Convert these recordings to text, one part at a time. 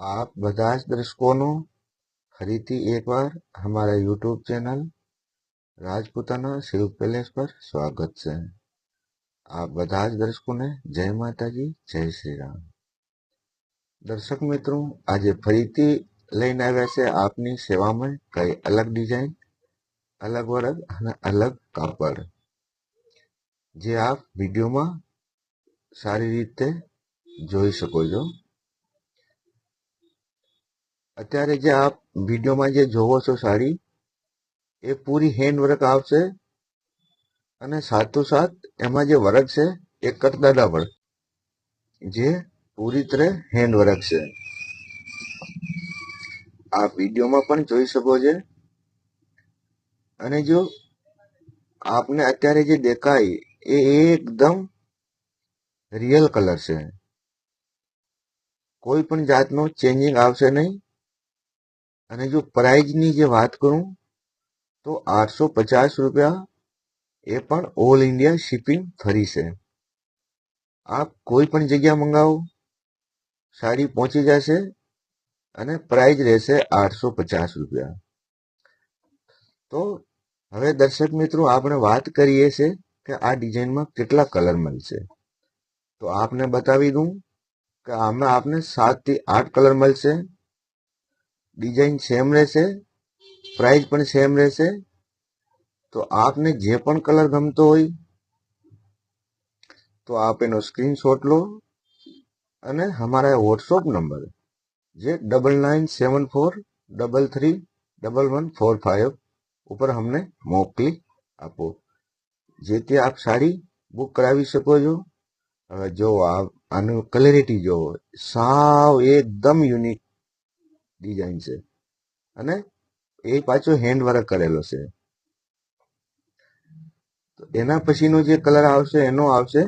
आप બધા જ દર્શકોનું ફરીથી એકવાર અમારા YouTube channel Rajputana Shiv palace પર સ્વાગત છે આપ બધા જ દર્શકોને જય માતાજી જય શ્રી રામ દર્શક મિત્રો આજે ફરીથી લઈને આવ્યા છે આપની સેવામાં કઈ અલગ ડિઝાઇન અલગ વર્ગ અને અલગ કાપડ જે આપ વિડીયોમાં સારી રીતે જોઈ શકો છો અત્યારે જે આપ વિડીયોમાં જે જોવો છો સાડી, એ પૂરી હેન્ડ વર્ક આવશે અને સાથોસાથ એમાં જે વર્ક છે, એ કટદાદા વર્ક જે પૂરી તરે હેન્ડ વર્ક છે. આપ વિડીયોમાં પણ જોઈ શકો છો. અને જો આપને અત્યારે જે દેખાય, એ એકદમ રિયલ કલર છે. કોઈ પણ જાતનો ચેન્જિંગ આવશે નહીં. અને જો પ્રાઇઝની જે વાત કરું, તો આઠસો પચાસ રૂપિયા એ પણ ઓલ ઇન્ડિયા શિપિંગ ફરી છે. આપ કોઈ પણ જગ્યા મંગાવો, સાડી પહોંચી જશે અને પ્રાઇઝ રહેશે આઠસો પચાસ રૂપિયા. તો હવે દર્શક મિત્રો, આપણે વાત કરીએ છે કે આ ડિઝાઇનમાં કેટલા કલર મળશે. તો આપને બતાવી દઉં કે આમાં આપને સાતથી આઠ કલર મળશે. ડિઝાઇન સેમ રહેશે, પ્રાઇસ પણ સેમ રહેશે. તો આપને જે પણ કલર ગમતો હોય, તો આપ એનો સ્ક્રીનશોટ લો અને અમારા વોટ્સઅપ નંબર જે double nine seven four double three double one four five ઉપર અમને મોકલી આપો. જેથી આપ સાડી બુક કરાવી શકો છો. હવે જો આનું ક્લેરિટી જો સાવ એકદમ યુનિક ડિઝાઇન છે. અને એ પાછો હેન્ડ વર્ક કરેલો છે. એના પછીનો જે કલર આવશે, એનો આવશે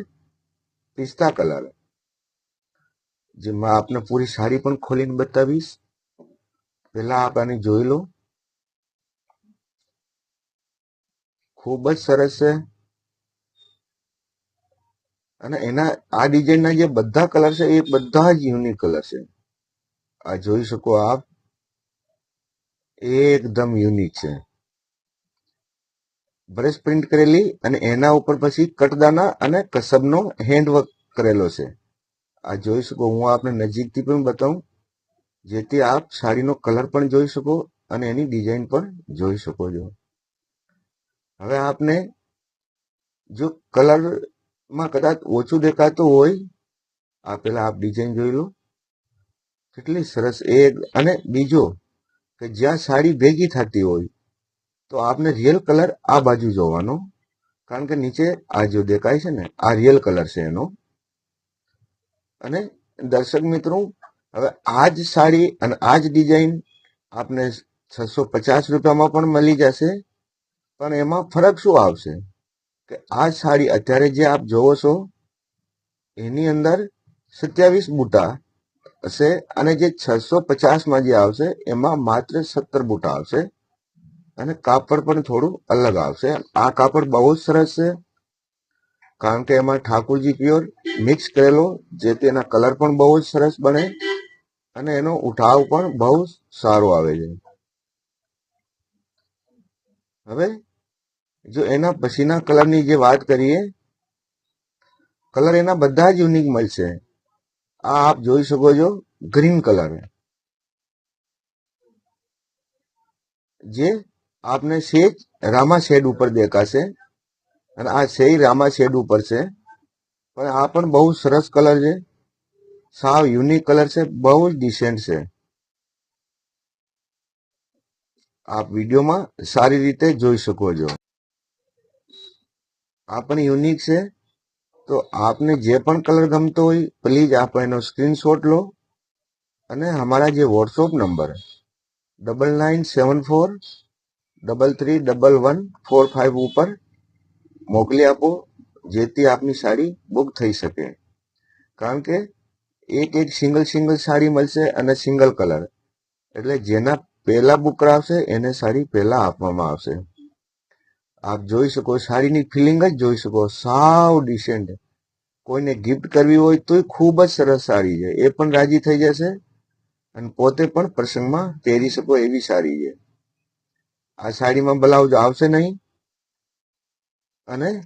પિસ્તા કલર જેમાં આપને પૂરી સાડી પણ ખોલીને બતાવીશ. પહેલા આપ આને જોઈ લો. ખૂબ જ સરસ છે. અને એના, આ ડિઝાઇનના જે બધા કલર છે, એ બધા જ યુનિક કલર છે. આ જોઈ શકો આપ? એકદમ યુનિક છે. બ્રશ પ્રિન્ટ કરેલી અને એના ઉપર પછી કટદાના અને કસબનો હેન્ડવર્ક કરેલો છે. આ જોઈ શકો, હું આપને નજીકથી પણ બતાવું, જેથી આપ સાડીનો કલર પણ જોઈ શકો અને એની ડિઝાઇન પણ જોઈ શકો છો. હવે આપને જો કલરમાં કદાચ ઓછું દેખાતું હોય, આ પેલા આપ ડિઝાઇન જોઈ લો. કેટલી સરસ. એક, અને બીજો કે જ્યાં સાડી ભેગી થતી હોય, તો આપને રિયલ કલર આ બાજુ જોવાનો. કારણ કે નીચે આ જો દેખાય છે ને, આ રિયલ કલર છે એનો. અને દર્શક મિત્રો, હવે આ જ સાડી અને આ જ ડિઝાઇન આપને છસો પચાસ રૂપિયામાં પણ મળી જશે. પણ એમાં ફરક શું આવશે? કે આ સાડી અત્યારે જે આપ જોવો છો, એની અંદર સત્યાવીસ બુટા હશે અને જે છસો પચાસમાં જે આવશે, એમાં માત્ર સત્તર બુટા આવશે અને કાપડ પણ થોડું અલગ આવશે. આ કાપડ બહુ જ સરસ છે. કારણ કે એમાં ઠાકોરજી પ્યોર મિક્સ કરેલો જેથી એના કલર પણ બહુ જ સરસ બને અને એનો ઉઠાવ પણ બહુ સારો આવે છે. હવે, જો એના પછીના કલરની જે વાત કરીએ, કલર એના બધા જ યુનિક મળશે. આ આપ જોઈ શકો છો ગ્રીન કલર જે આપને સેજ રામા શેડ ઉપર દેખાશે અને આ સેજ રામા શેડ ઉપર છે. પણ આ પણ બહુ સરસ કલર છે. સાવ યુનિક કલર છે, બહુ જ ડિસેન્ટ છે. આપ વિડીયોમાં સારી રીતે જોઈ શકો છો. આ પણ યુનિક છે. તો આપને જે પણ કલર ગમતો હોય પ્લીઝ આપ એનો સ્ક્રીનશોટ લો. અને અમારા જે WhatsApp number double nine seven four double three double one four five ઉપર મોકલી આપો, જેથી આપની સાડી બુક થઈ શકે. કારણ કે એક એક સિંગલ સિંગલ સાડી મળશે અને સિંગલ કલર એટલે જેના પહેલા બુક કરાવશે, એને સાડી પહેલા આપવામાં આવશે. આપ જોઈ શકો, સાડીની ફિલિંગ જ જોઈ શકો. સાવ ડિસેન્ટ કોઈને ગિફ્ટ કરવી હોય તોય ખૂબ જ સરસ સાડી છે. એ પણ રાજી થઈ જશે અને પોતે પણ પ્રસંગમાં પહેરી શકો એવી સાડી છે. આ સાડીમાં બ્લાઉઝ આવશે નહીં અને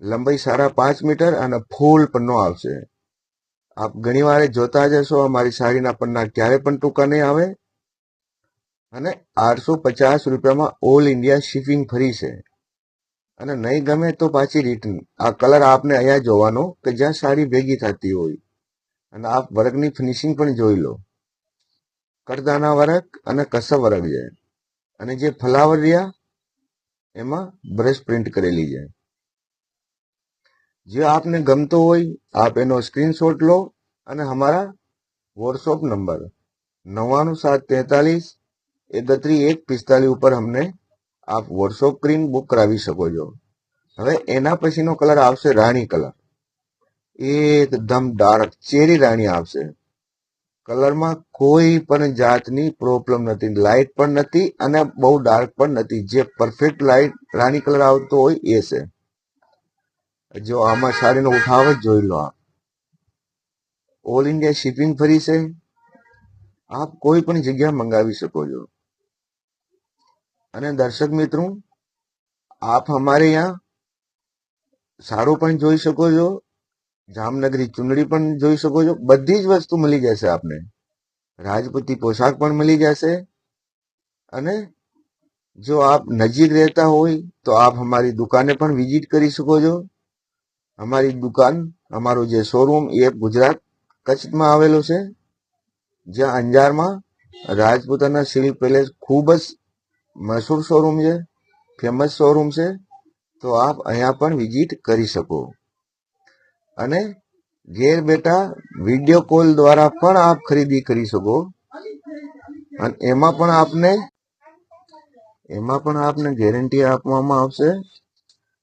લંબાઈ સાડા પાંચ મીટર અને ફૂલ પન્નો આવશે. આપ ઘણી વાર જોતા જશો અમારી સાડીના પન્ના ક્યારે પણ ટૂંકા નહીં આવે. અને આઠસો પચાસ રૂપિયામાં ઓલ ઇન્ડિયા શિપિંગ ફ્રી છે. અને નહીં ગમે તો પાછી રિટર્ન આ કલર આપને અહીંયા જોવાનો કે જ્યાં સાડી ભેગી થતી હોય. અને આપ વર્કની ફિનિશિંગ પણ જોઈ લો. કડદાના વર્ક અને કસબ વર્ક છે. અને જે ફ્લાવર રહ્યા, એમાં બ્રશ પ્રિન્ટ કરેલી છે. જે આપને ગમતો હોય, આપ એનો સ્ક્રીનશોટ લો અને અમારા વોટ્સઅપ નંબર નવ્વાણું સાત તેતાલીસ, એકત્રીસ એક પિસ્તાલીસ ઉપર અમને આપ વોટ્સઅપ ક્રીમ બુક કરાવી શકો છો. હવે એના પછીનો કલર આવશે રાણી કલર એકદમ ડાર્ક ચેરી રાણી આવશે. કલરમાં કોઈ પણ જાતની પ્રોબ્લેમ નથી. લાઇટ પણ નથી અને બહુ ડાર્ક પણ નથી. જે પરફેક્ટ લાઇટ રાણી કલર આવતો હોય એ છે. જો આમાં સાડીનો ઉઠાવ જ જોઈ લો આપ. ઓલ ઇન્ડિયા શિપિંગ ફરી છે. આપ કોઈ પણ જગ્યા મંગાવી શકો છો. અને દર્શક મિત્રો, આપ અમારે અહીંયા સારું પણ જોઈ શકો છો, જામનગરી ચુંદડી પણ જોઈ શકો છો. બધી જ વસ્તુ મળી જશે આપને. રાજપૂતી પોશાક પણ મળી જશે. અને જો આપ નજીક રહેતા હોય, તો આપ અમારી દુકાને પણ વિઝિટ કરી શકો છો. અમારી દુકાન, અમારું જે શોરૂમ એ ગુજરાત કચ્છમાં આવેલો છે. જ્યાં અંજારમાં રાજપૂતાના સિલ્ક પેલેસ ખૂબ જ મશહૂર શોરૂમ છે ફેમસ શોરૂમ છે, તો આપ અહીંયા પણ વિઝિટ કરી શકો. અને ઘેર બેઠા વીડિયો કોલ દ્વારા પણ આપ ખરીદી કરી શકો. અને એમાં પણ આપને, એમાં પણ આપને ગેરંટી આપવામાં આવશે.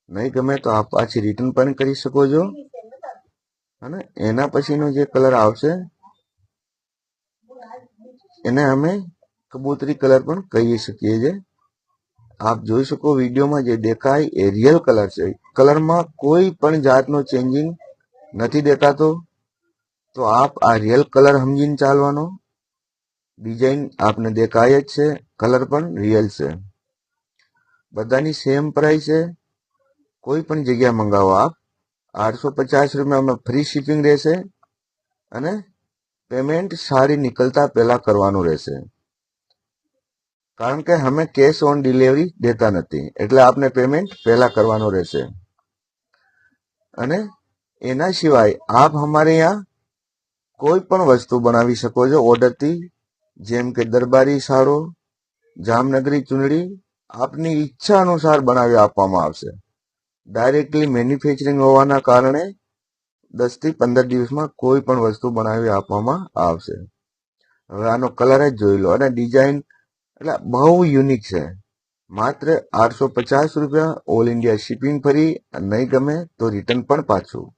નહીં ગમે તો આપ પાછી રિટર્ન પણ કરી શકો છો. અને એના પછીનો જે કલર આવશે, એને અમે કબૂતરી કલર પણ કહી શકીએ છીએ. આપ જોઈ શકો વિડીયોમાં જે દેખાય એ રિયલ કલર છે. કલરમાં કોઈ પણ જાતનો ચેન્જિંગ નથી દેખાતો. તો આપ આ રિયલ કલર સમજીને ચાલવાનો. ડિઝાઇન આપને દેખાય જ છે. કલર પણ રિયલ છે. બધાની સેમ પ્રાઇસ છે. કોઈ પણ જગ્યા મંગાવો આપ. આઠસો પચાસ રૂપિયામાં ફ્રી શિપિંગ રહેશે અને પેમેન્ટ સારી નીકળતા પહેલાં કરવાનું રહેશે. કારણ કે અમે કેશ ઓન ડિલિવરી દેતા નથી. એટલે આપને પેમેન્ટ પહેલા કરવાનું રહેશે. અને એના સિવાય આપ અમારે અહીંયા કોઈ પણ વસ્તુ બનાવી શકો છો. ઓર્ડરથી જેમ કે દરબારી સારો જામનગરી ચુંદડી આપની ઈચ્છા અનુસાર બનાવી આપવામાં આવશે. ડાયરેક્ટલી મેન્યુફેક્ચરિંગ હોવાના કારણે દસથી પંદર દિવસમાં કોઈ પણ વસ્તુ બનાવી આપવામાં આવશે. હવે આનો કલર જ જોઈ લો. અને ડિઝાઇન એટલે બહુ યુનિક છે. માત્ર આઠસો પચાસ રૂપિયા ઓલ ઇન્ડિયા શિપિંગ ફરી, નહીં ગમે તો રિટર્ન પણ પાછું.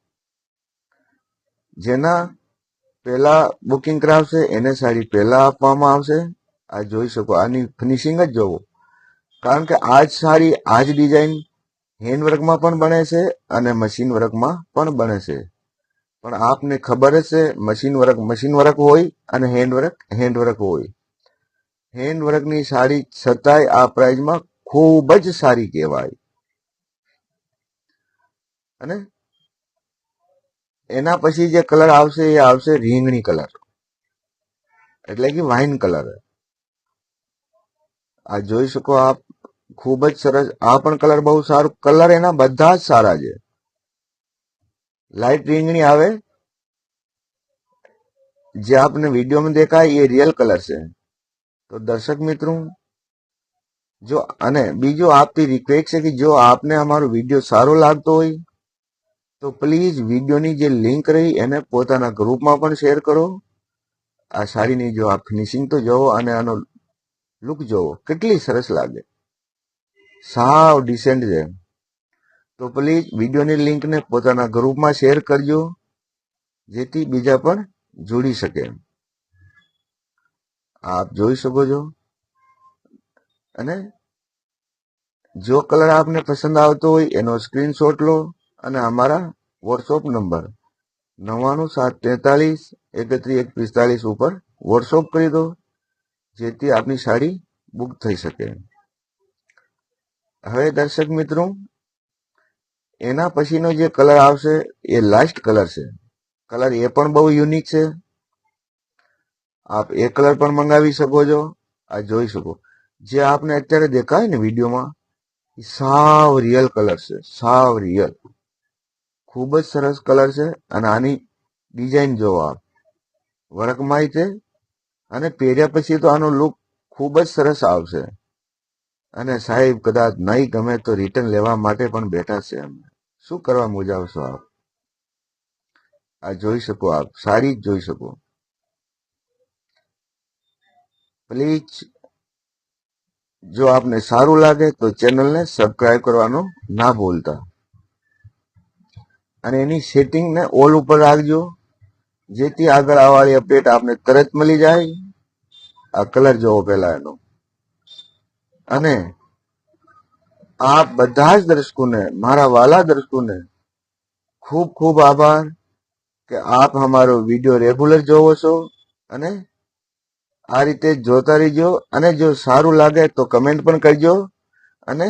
જેના પહેલા બુકિંગ કરાવશે, એને સાડી પહેલા આપવામાં આવશે. આ જોઈ શકો, આની ફિનિશિંગ જ જોવો. કારણ કે આ જ સાડી, આ જ ડિઝાઇન હેન્ડવર્કમાં પણ બને છે અને મશીન વર્કમાં પણ બને છે. પણ આપને ખબર જ છે મશીન વર્ક મશીન વર્ક હોય અને હેન્ડવર્ક હેન્ડવર્ક હોય. હેન્ડવર્કની સાડી છતાંય આ પ્રાઇઝમાં ખૂબ જ સારી કહેવાય. અને એના પછી જે કલર આવશે એ આવશે રીંગણી કલર. એટલે કે વાઇન કલર. આ જોઈ શકો આપ, ખૂબ જ સરસ. આ પણ કલર બહુ સારો. કલર એના બધા જ સારા છે. લાઇટ રીંગણી આવે. જે આપને વિડીયોમાં દેખાય એ રિયલ કલર છે. તો દર્શક મિત્રો, જો અને બીજો આપતી રિક્વેસ્ટ છે કે જો આપને અમારો વીડિયો સારો લાગતો હોય, તો પ્લીઝ વિડીયોની જે લિંક રહી એને પોતાના ગ્રુપમાં પણ શેર કરો. આ સાડીની જો આ ફિનિશિંગ તો જોવો અને આનો લુક જોવો. કેટલી સરસ લાગે. સાવ ડિસેન્ટ છે. તો પ્લીઝ વિડીયોની લિંકને પોતાના ગ્રુપમાં શેર કરજો, જેથી બીજા પણ જોડી શકે. આપ જોઈ શકો છો. અને જો કલર આપને પસંદ આવતો હોય, એનો સ્ક્રીનશોટ લો અને અમારા વોટ્સઅપ નંબર નવ્વાણું સાત તેતાલીસ એકત્રીસ એક પિસ્તાલીસ ઉપર વોટ્સઅપ કરી દો, જેથી આપની સાડી બુક થઈ શકે. હવે દર્શક મિત્રો, એના પછીનો જે કલર આવશે, એ લાસ્ટ કલર છે. કલર એ પણ બહુ યુનિક છે. આપ એ કલર પણ મંગાવી શકો છો. આ જોઈ શકો. જે આપને અત્યારે દેખાય ને વિડીયોમાં, એ સાવ રિયલ કલર છે. સાવ રિયલ ખૂબ જ સરસ કલર છે અને આની ડિઝાઇન જોવો આપ. વર્કમાં છે અને પહેર્યા પછી તો આનો લુક ખૂબ જ સરસ આવશે. અને સાહેબ કદાચ નહીં ગમે તો રિટર્ન લેવા માટે પણ બેઠા છે અમે શું કરવા મુજાવશો આપ? આ જોઈ શકો આપ. સારી જ જોઈ શકો. પ્લીઝ જો આપને સારું લાગે તો ચેનલને સબસ્ક્રાઈબ કરવાનું ના ભૂલતા. અને એની સેટિંગને ઓલ ઉપર રાખજો, જેથી આગળ આવવાની અપડેટ આપને તરત મળી જાય. આ કલર જોવો પહેલા એનો. અને આ બધા જ દર્શકોને, મારા વાલા દર્શકોને ખૂબ ખૂબ આભાર કે આપ અમારો વીડિયો રેગ્યુલર જોવો છો અને આ રીતે જોતા રહીજો અને જો સારું લાગે તો કમેન્ટ પણ કરજો અને